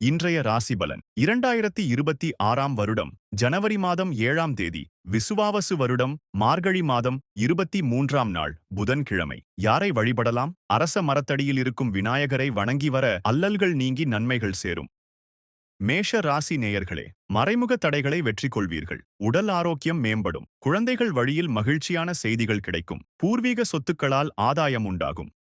இன்றைய ராசிபலன். இரண்டாயிரத்தி இருபத்தி ஆறாம் வருடம் ஜனவரி மாதம் ஏழாம் தேதி விசுவாவசு வருடம் மார்கழி மாதம் இருபத்தி மூன்றாம் நாள் புதன்கிழமை. யாரை வழிபடலாம்? அரச மரத்தடியில் இருக்கும் விநாயகரை வணங்கி வர அல்லல்கள் நீங்கி நன்மைகள் சேரும். மேஷ ராசி நேயர்களே மறைமுக தடைகளை வெற்றி கொள்வீர்கள் உடல் ஆரோக்கியம் மேம்படும். குழந்தைகள் வழியில் மகிழ்ச்சியான செய்திகள் கிடைக்கும். பூர்வீக சொத்துக்களால் ஆதாயம் உண்டாகும்.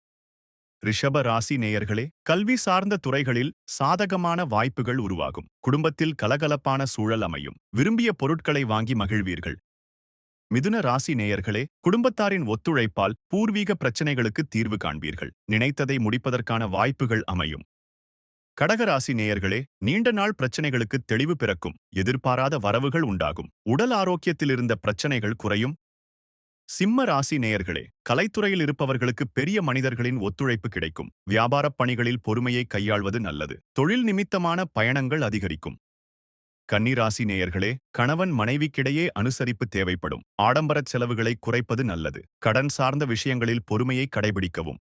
ரிஷப ராசி நேயர்களே கல்வி சார்ந்த துறைகளில் சாதகமான வாய்ப்புகள் உருவாகும். குடும்பத்தில் கலகலப்பான சூழல் அமையும். விரும்பிய பொருட்களை வாங்கி மகிழ்வீர்கள். மிதுன ராசி நேயர்களே குடும்பத்தாரின் ஒத்துழைப்பால் பூர்வீக பிரச்சனைகளுக்கு தீர்வு காண்பீர்கள். நினைத்ததை முடிப்பதற்கான வாய்ப்புகள் அமையும். கடகராசி நேயர்களே நீண்ட நாள் பிரச்சனைகளுக்கு தெளிவு பிறக்கும். எதிர்பாராத வரவுகள் உண்டாகும். உடல் ஆரோக்கியத்தில் இருந்த பிரச்சனைகள் குறையும். சிம்ம ராசி நேயர்களே கலைத்துறையில் இருப்பவர்களுக்கு பெரிய மனிதர்களின் ஒத்துழைப்பு கிடைக்கும். வியாபாரப் பணிகளில் பொறுமையை கையாள்வது நல்லது. தொழில் நிமித்தமான பயணங்கள் அதிகரிக்கும். கன்னிராசி நேயர்களே கணவன் மனைவிக்கிடையே அனுசரிப்பு தேவைப்படும். ஆடம்பரச் செலவுகளை குறைப்பது நல்லது. கடன் சார்ந்த விஷயங்களில் பொறுமையை கடைபிடிக்கவும்.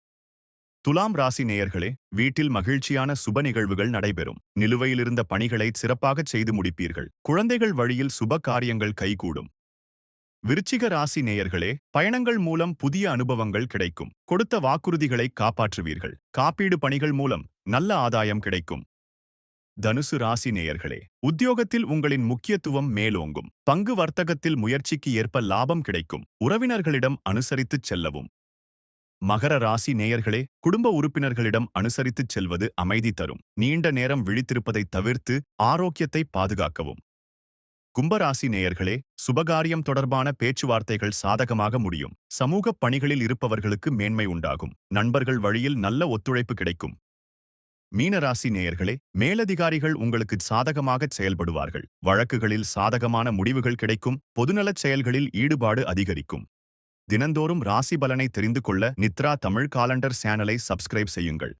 துலாம் ராசி நேயர்களே வீட்டில் மகிழ்ச்சியான சுப நிகழ்வுகள் நடைபெறும். நிலுவையிலிருந்த பணிகளை சிறப்பாகச் செய்து முடிப்பீர்கள். குழந்தைகள் வழியில் சுப காரியங்கள் கைகூடும். விருச்சிக ராசி நேயர்களே பயணங்கள் மூலம் புதிய அனுபவங்கள் கிடைக்கும். கொடுத்த வாக்குறுதிகளை காப்பாற்றுவீர்கள். காப்பீடு பணிகள் மூலம் நல்ல ஆதாயம் கிடைக்கும். தனுசு ராசி நேயர்களே உத்தியோகத்தில் உங்களின் முக்கியத்துவம் மேலோங்கும். பங்கு வர்த்தகத்தில் முயற்சிக்கு ஏற்ப லாபம் கிடைக்கும். உறவினர்களிடம் அனுசரித்துச் செல்லவும். மகர ராசி நேயர்களே குடும்ப உறுப்பினர்களிடம் அனுசரித்துச் செல்வது அமைதி தரும். நீண்ட நேரம் விழித்திருப்பதை தவிர்த்து ஆரோக்கியத்தை பாதுகாக்கவும். கும்பராசி நேயர்களே சுபகாரியம் தொடர்பான பேச்சுவார்த்தைகள் சாதகமாக முடியும். சமூக பணிகளில் இருப்பவர்களுக்கு மேன்மை உண்டாகும். நண்பர்கள் வழியில் நல்ல ஒத்துழைப்பு கிடைக்கும். மீனராசி நேயர்களே மேலதிகாரிகள் உங்களுக்கு சாதகமாக செயல்படுவார்கள். வழக்குகளில் சாதகமான முடிவுகள் கிடைக்கும். பொதுநலச் செயல்களில் ஈடுபாடு அதிகரிக்கும். தினந்தோறும் ராசி பலனை தெரிந்து கொள்ள நித்ரா தமிழ் காலண்டர் சேனலை சப்ஸ்கிரைப் செய்யுங்கள்.